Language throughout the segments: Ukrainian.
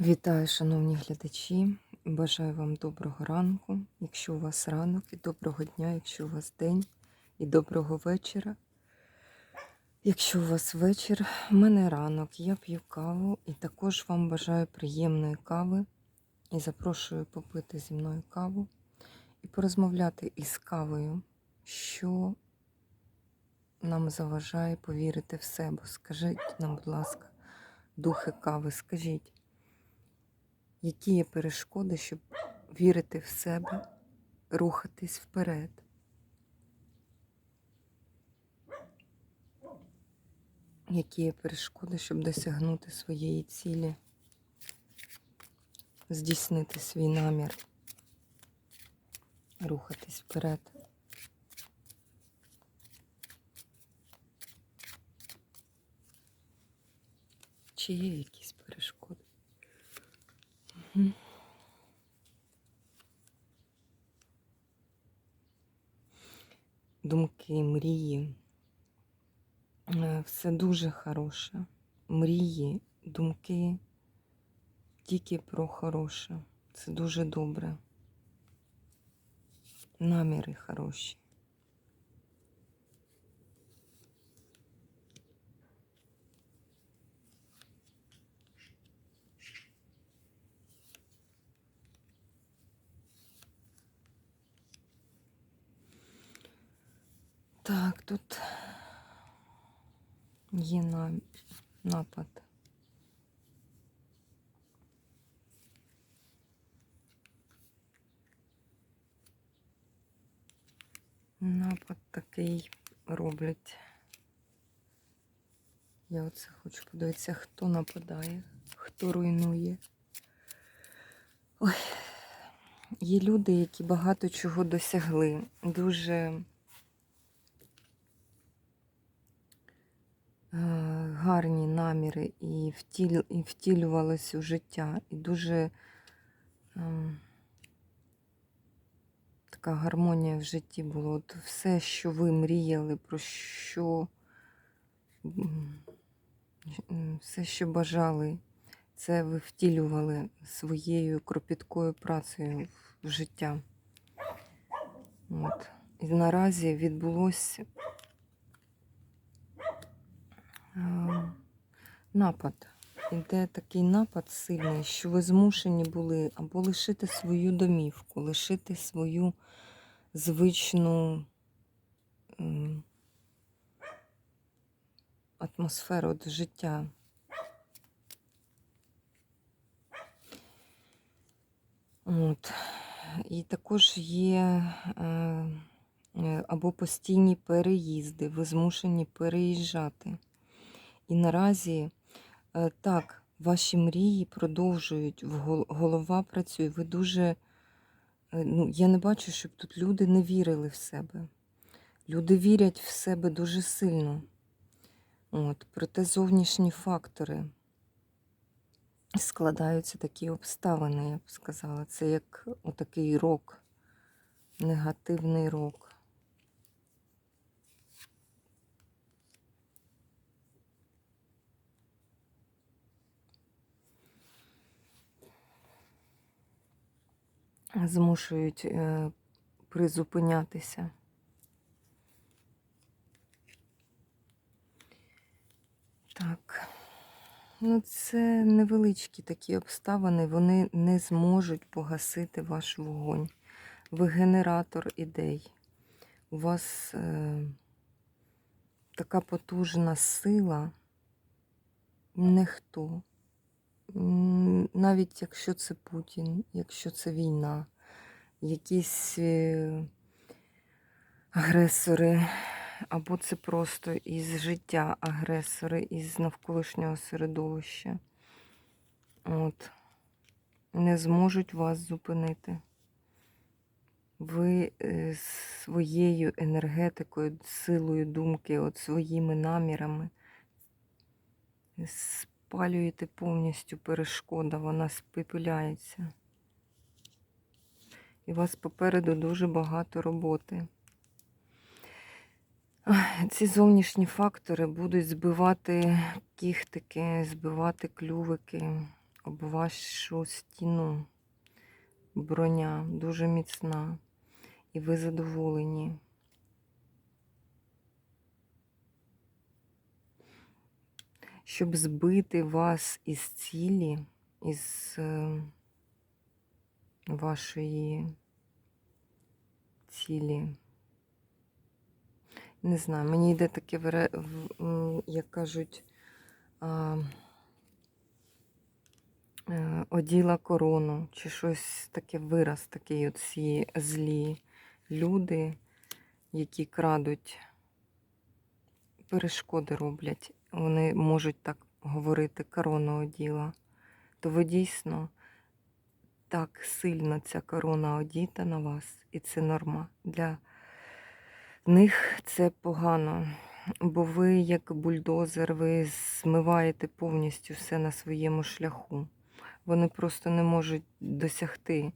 Вітаю, шановні глядачі. Бажаю вам доброго ранку, якщо у вас ранок, і доброго дня, якщо у вас день, і доброго вечора. Якщо у вас вечір, в мене ранок, я п'ю каву і також вам бажаю приємної кави і запрошую попити зі мною каву і порозмовляти із кавою, що нам заважає повірити в себе. Скажіть нам, будь ласка, духи кави, скажіть. Які є перешкоди, щоб вірити в себе, рухатись вперед? Які є перешкоди, щоб досягнути своєї цілі, здійснити свій намір, рухатись вперед? Чи є якісь перешкоди? Думки, мрії. Е, Все дуже хороше. Мрії, думки тільки про хороше. Це дуже добре. Наміри хороші. Так, тут є напад. Напад такий роблять. Я оце хочу подивитися, хто нападає, хто руйнує. Ой, є люди, які багато чого досягли. Дуже гарні наміри і, втіль, і втілювалось у життя. І дуже ем, така гармонія в житті була. От все, що ви мріяли, про що все, що бажали, це ви втілювали своєю кропіткою працею в життя. От. І наразі відбулося е, напад. Іде такий напад сильний, що ви змушені були або лишити свою домівку, лишити свою звичну атмосферу от життя. От. І також є е, е, або постійні переїзди, ви змушені переїжджати. І наразі е, так, ваші мрії продовжують, голова працює. Ви дуже, е, ну, я не бачу, щоб тут люди не вірили в себе. Люди вірять в себе дуже сильно. От, проте зовнішні фактори складаються такі обставини, я б сказала. Це як отакий рок, негативний рок. Змушують е, призупинятися. Так. Ну, це невеличкі такі обставини, вони не зможуть погасити ваш вогонь. Ви генератор ідей. У вас е, така потужна сила, ніхто. Навіть якщо це Путін, якщо це війна, якісь е, агресори, або це просто із життя агресори, із навколишнього середовища. От. Не зможуть вас зупинити. Ви е, своєю енергетикою, силою думки, от своїми намірами спалюєте повністю перешкода, вона спепеляється. І у вас попереду дуже багато роботи. Ці зовнішні фактори будуть збивати кіхтики, збивати клювики, об вашу стіну. Броня дуже міцна. І ви задоволені. Щоб збити вас із цілі, із е, вашої цілі. Не знаю, мені йде таке, як кажуть, е, оділа корону, чи щось таке вираз такий, от ці злі люди, які крадуть, перешкоди роблять. Вони можуть так говорити корону оділа. То ви дійсно так сильно ця корона одіта на вас, і це норма. Для них це погано, бо ви, як бульдозер, ви змиваєте повністю все на своєму шляху. Вони просто не можуть досягти.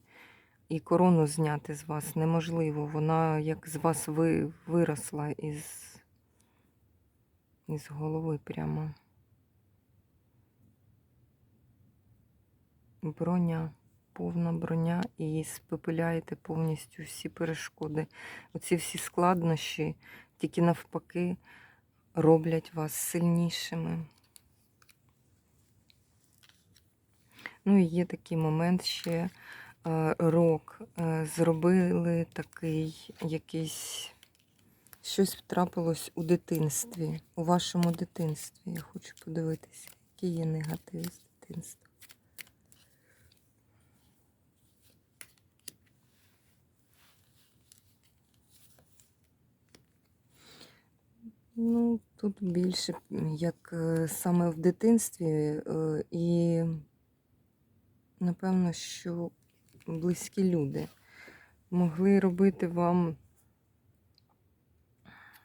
І корону зняти з вас неможливо. Вона як з вас ви, виросла із, із голови прямо. Броня, повна броня, і спепеляєте повністю всі перешкоди. Оці всі складнощі, тільки навпаки, роблять вас сильнішими. Ну і є такий момент ще е, рок. Е, Зробили такий якийсь. Щось трапилось у дитинстві, у вашому дитинстві. Я хочу подивитися, які є негативи з дитинства. Ну, тут більше як е, саме в дитинстві, е, і напевно, що близькі люди могли робити вам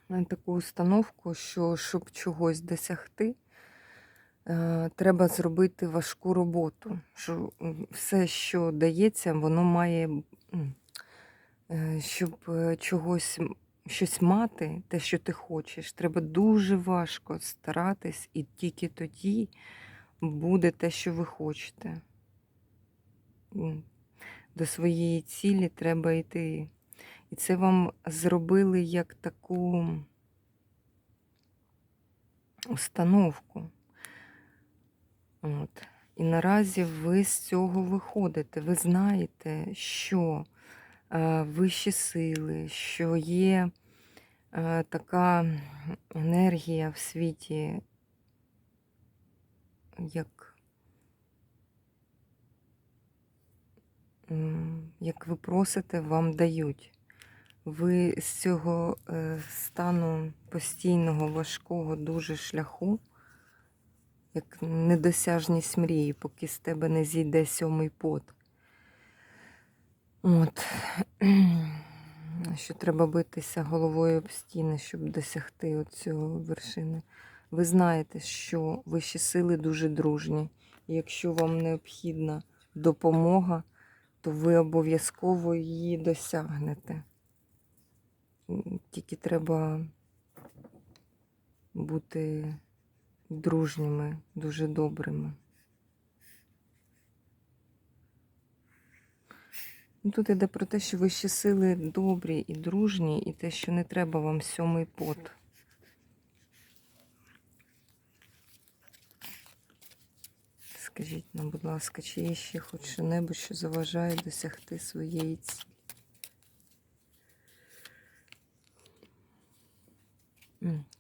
таку установку, що щоб чогось досягти, е, треба зробити важку роботу. Що все, що дається, воно має, е, щоб е, чогось, щось мати, те, що ти хочеш, треба дуже важко старатись, і тільки тоді буде те, що ви хочете. До своєї цілі треба йти. І це вам зробили як таку установку. От. І наразі ви з цього виходите. Ви знаєте, що е, вищі сили, що є е, така енергія в світі, як, як ви просите, вам дають. Ви з цього е, стану постійного, важкого, дуже шляху, як недосяжність мрії, поки з тебе не зійде сьомий пот. От. Що треба битися головою об стіни, щоб досягти цього вершини. Ви знаєте, що вищі сили дуже дружні. І якщо вам необхідна допомога, то ви обов'язково її досягнете. Тільки треба бути дружніми, дуже добрими. Ну, Тут йде про те, що вищі сили добрі і дружні, і те, що не треба вам сьомий пот. Скажіть нам, будь ласка, чи є ще хоч що-небудь, що заважає досягти своєї цілі?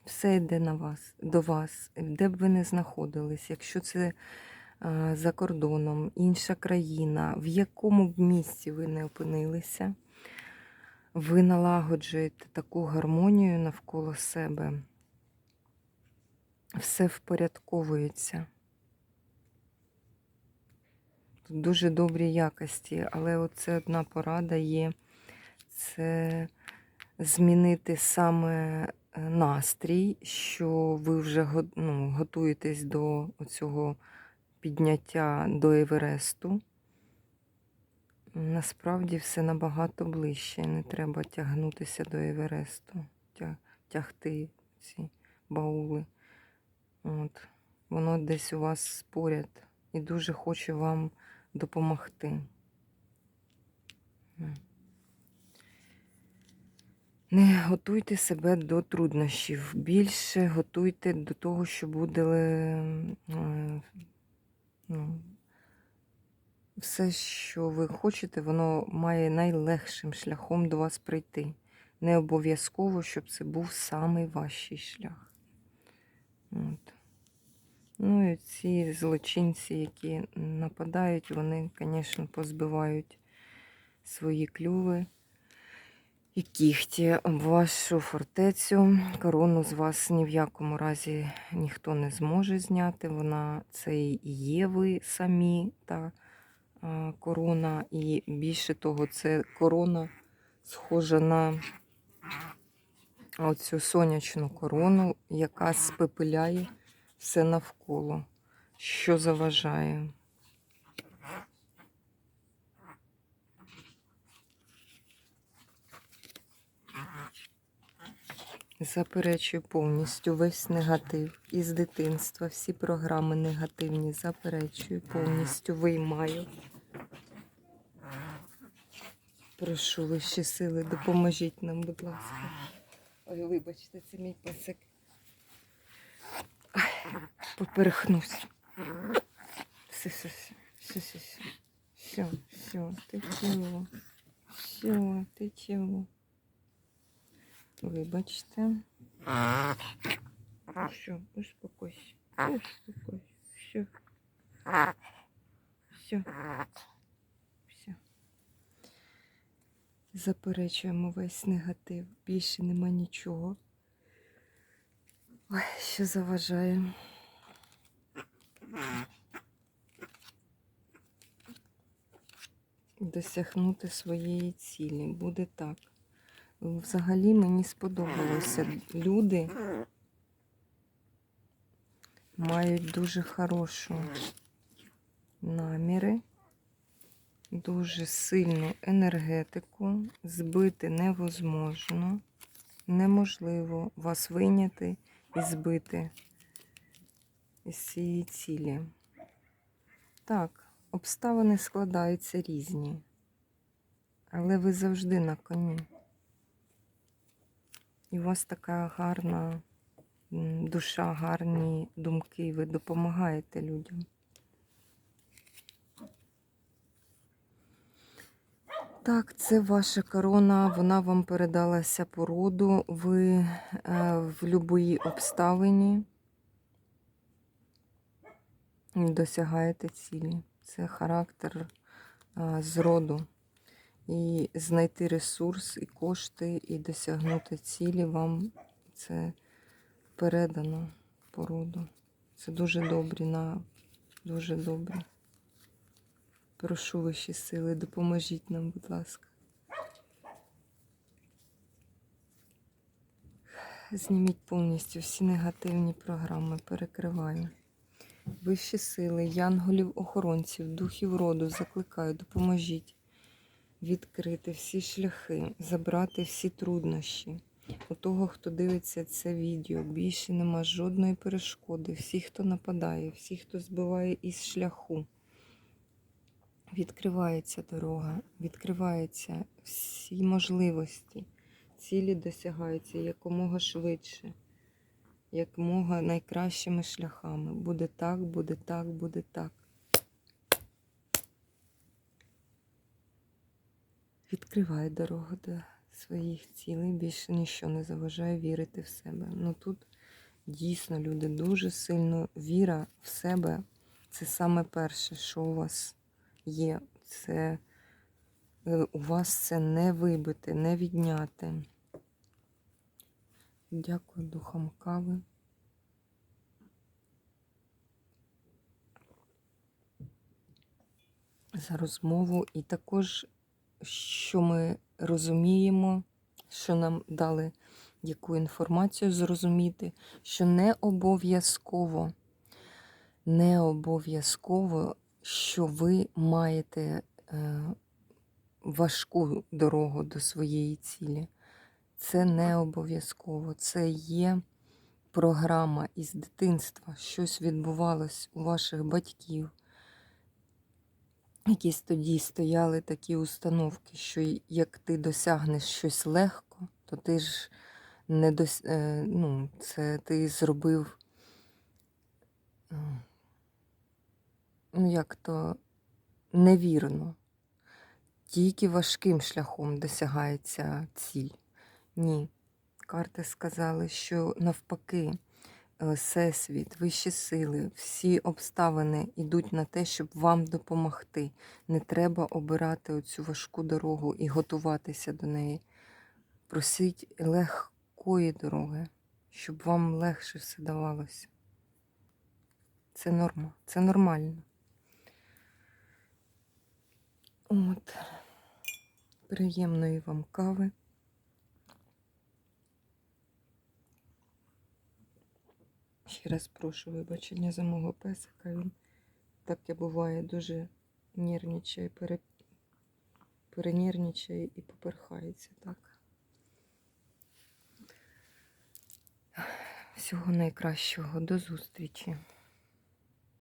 Все йде на вас, до вас, де б ви не знаходились, якщо це а, за кордоном, інша країна, в якому б місці ви не опинилися, ви налагоджуєте таку гармонію навколо себе. Все впорядковується. Тут дуже добрі якості, але оце одна порада є це змінити саме е, настрій, що ви вже ну, готуєтесь до цього підняття до Евересту. Насправді все набагато ближче. Не треба тягнутися до Евересту, тягти ці баули. От. Воно десь у вас поряд. і дуже хоче вам допомогти. Не готуйте себе до труднощів. Більше готуйте до того, що буде е, ну, все, що ви хочете, воно має найлегшим шляхом до вас прийти. Не обов'язково, щоб це був самий важчий шлях. От. Ну і ці злочинці, які нападають, вони, звісно, позбивають свої клюви і кіхті вашу фортецю. Корону з вас ні в якому разі ніхто не зможе зняти. Вона це і є ви самі, та корона. І більше того, це корона схожа на оцю сонячну корону, яка спепеляє все навколо, що заважає. Заперечую повністю весь негатив із дитинства, всі програми негативні заперечую, повністю виймаю. Прошу вищі сили, допоможіть нам, будь ласка. Ой, вибачте, це мій песик. Поперхнусь. Все, все, все, все, все, все, все, все, ти чого? Все, ти чого? Вибачте. Все, успокойся. Успокойся. Все. Все. Все. Заперечуємо весь негатив. Більше нема нічого. Ой, що заважає. Досягнути своєї цілі. Буде так. Взагалі мені сподобалося. Люди мають дуже хорошу наміри, дуже сильну енергетику. Збити невозможно. Неможливо вас вийняти і збити із цієї цілі. Так, обставини складаються різні, але ви завжди на коні. І у вас така гарна душа, гарні думки, ви допомагаєте людям. Так, це ваша корона, вона вам передалася по роду. Ви е, в будь-якій обставині досягаєте цілі. Це характер е, з роду. І знайти ресурс, і кошти, і досягнути цілі вам це передано по роду. Це дуже добрі на дуже добрі. Прошу вищі сили, допоможіть нам, будь ласка. Зніміть повністю всі негативні програми, перекриваю. Вищі сили, янголів, охоронців, духів роду закликаю, допоможіть відкрити всі шляхи, забрати всі труднощі. У того, хто дивиться це відео, більше нема жодної перешкоди. Всі, хто нападає, всі, хто збиває із шляху. Відкривається дорога, відкриваються всі можливості. Цілі досягаються якомога швидше, якомога найкращими шляхами. Буде так, буде так, буде так. Відкриває дорогу до своїх цілей, більше нічого не заважає вірити в себе. Ну тут дійсно люди дуже сильно віра в себе. Це саме перше, що у вас є. Це е, у вас це не вибити, не відняти. Дякую духам кави. За розмову. І також, що ми розуміємо, що нам дали яку інформацію зрозуміти, що не обов'язково, не обов'язково, що ви маєте е, важку дорогу до своєї цілі. Це не обов'язково. Це є програма із дитинства. Щось відбувалось у ваших батьків, якісь тоді стояли такі установки, що як ти досягнеш щось легко, то ти ж не дос... е, ну, це ти зробив. е, Ну, як то невірно. Тільки важким шляхом досягається ціль. Ні. Карти сказали, що навпаки, всесвіт, вищі сили, всі обставини йдуть на те, щоб вам допомогти. Не треба обирати оцю важку дорогу і готуватися до неї. Просіть легкої дороги, щоб вам легше все давалося. Це норма, це нормально. От. Приємної вам кави. Ще раз прошу вибачення за мого песика. Він таке буває дуже нервничає, пере... перенервничає і поперхається так. Всього найкращого. До зустрічі.